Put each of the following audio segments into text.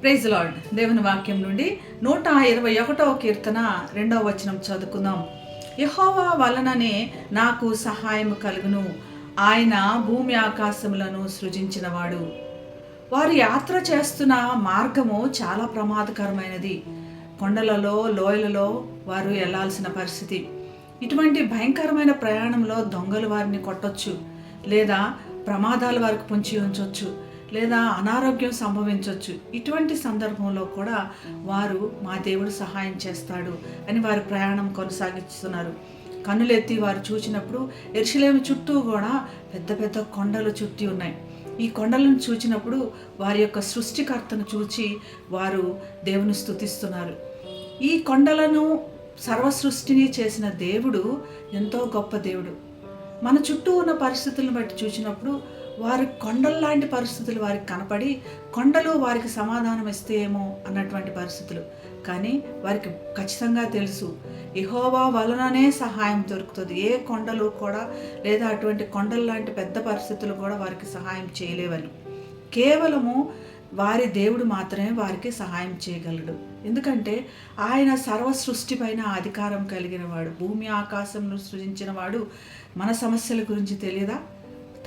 Praise lord దేవుని వాక్యం నుండి నూట ఇరవై ఒకటవ కీర్తన రెండవ వచనం చదువుకుందాం. యహోవా వలననే నాకు సహాయం కలుగును. ఆయన భూమి ఆకాశములను సృజించినవాడు. వారు యాత్ర చేస్తున్న మార్గము చాలా ప్రమాదకరమైనది. కొండలలో లోయలలో వారు వెళ్ళాల్సిన పరిస్థితి. ఇటువంటి భయంకరమైన ప్రయాణంలో దొంగలు వారిని కొట్టొచ్చు లేదా ప్రమాదాలు వారికి పొంచి ఉంచవచ్చు లేదా అనారోగ్యం సంభవించవచ్చు ఇటువంటి సందర్భంలో కూడా వారు మా దేవుడు సహాయం చేస్తాడు అని వారి ప్రయాణం కొనసాగిస్తున్నారు. కన్నులెత్తి వారు చూచినప్పుడు ఎరుసలేము చుట్టూ కూడా పెద్ద పెద్ద కొండలు చుట్టి ఉన్నాయి. ఈ కొండలను చూచినప్పుడు వారి యొక్క సృష్టికర్తను చూచి వారు దేవుని స్థుతిస్తున్నారు ఈ కొండలను సర్వ సృష్టిని చేసిన దేవుడు ఎంతో గొప్ప దేవుడు. మన చుట్టూ ఉన్న పరిస్థితులను బట్టి చూసినప్పుడు వారి కొండల్లాంటి పరిస్థితులు వారికి కనపడి కొండలు వారికి సమాధానం ఇస్తే ఏమో అన్నటువంటి పరిస్థితులు. కానీ వారికి ఖచ్చితంగా తెలుసు. ఇహోవా వలననే సహాయం దొరుకుతుంది. ఏ కొండలు కూడా లేదా అటువంటి కొండల్లాంటి పెద్ద పరిస్థితులు కూడా వారికి సహాయం చేయలేవని. కేవలము వారి దేవుడు మాత్రమే వారికి సహాయం చేయగలడు. ఎందుకంటే ఆయన సర్వ సృష్టిపైన అధికారం కలిగిన వాడు. భూమి ఆకాశంను సృజించిన వాడు. మన సమస్యల గురించి తెలియదా?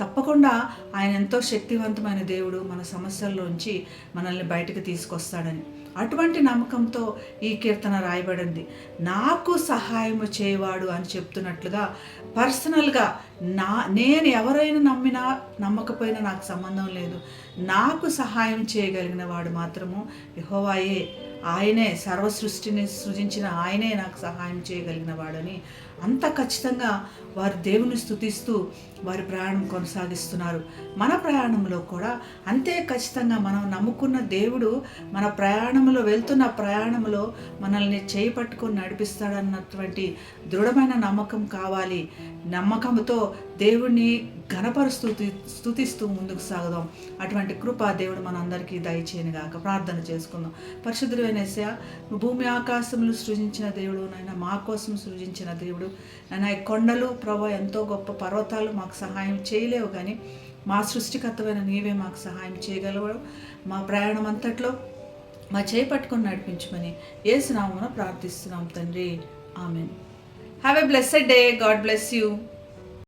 తప్పకుండా ఆయన ఎంతో శక్తివంతమైన దేవుడు మన సమస్యల్లోంచి మనల్ని బయటకు తీసుకొస్తాడని. అటువంటి నమ్మకంతో ఈ కీర్తన రాయబడింది. నాకు సహాయము చేయవాడు అని చెప్తున్నట్లుగా పర్సనల్గా నా నేను ఎవరైనా నమ్మినా నమ్మకపోయినా నాకు సంబంధం లేదు. నాకు సహాయం చేయగలిగిన వాడు మాత్రము యహోవాయే ఆయనే సర్వ సృష్టిని సృజించిన ఆయనే నాకు సహాయం చేయగలిగిన వాడని అంత ఖచ్చితంగా వారు దేవుని స్థుతిస్తూ వారి ప్రయాణం కొనసాగిస్తున్నారు. మన ప్రయాణంలో కూడా అంతే ఖచ్చితంగా మనం నమ్ముకున్న దేవుడు మన ప్రయాణంలో వెళ్తున్న ప్రయాణంలో మనల్ని చేయి పట్టుకొని నడిపిస్తాడన్నటువంటి దృఢమైన నమ్మకం కావాలి. నమ్మకంతో దేవుణ్ణి ఘనపరుస్తూ స్థుతిస్తూ ముందుకు సాగుదాం. అటువంటి కృప దేవుడు మనందరికీ దయచేయనుగాక. ప్రార్థన చేసుకుందాం. పరిశుద్ధులైన భూమి ఆకాశములు సృజించిన దేవుడు నాయన మా కోసం సృజించిన దేవుడు. నాయన కొండలు ప్రభు ఎంతో గొప్ప పర్వతాలు మాకు సహాయం చేయలేవు కానీ మా సృష్టికర్తమైన నీవే మాకు సహాయం చేయగలవు. మా ప్రయాణం అంతట్లో మా చేయి పట్టుకొని నడిపించమని ఏసునామమున ప్రార్థిస్తున్నాం తండ్రి. Amen. Have a blessed day God bless you